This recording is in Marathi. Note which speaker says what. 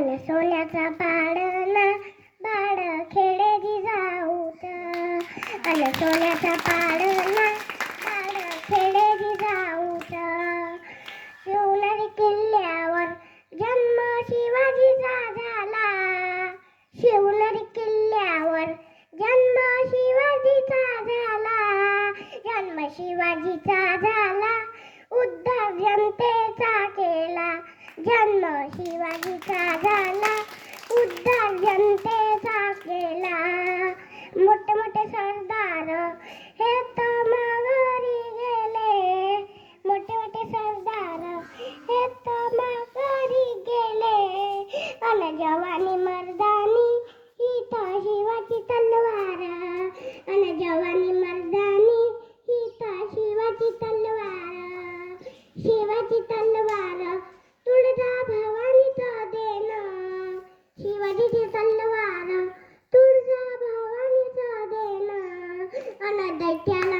Speaker 1: मन सोन्याचा पाडना बाळ खेडेगी जाऊत. अन सोन्याचा पाडना बाळ खेडेगी जाऊत. शिवनेरी किल्ल्यावर जन्म शिवाजीचा झाला. शिवनेरी किल्ल्यावर जन्म शिवाजीचा झाला. जन्म शिवाजीचा झाला. उद्धव जनतेचा केला. जन्म शिवाजीचा झाला उद्धार जनतेचा केला मोठे मोठे सरदार हे तर माघारी गेले. मोठे मोठे सरदार हे तर माघारी गेले. अन जवानी मर्दानी ही तर शिवाची तलवार. अन जवानी मर्दानी ही तर शिवाची तलवार. शिवाची तलवार तलवार Cristiana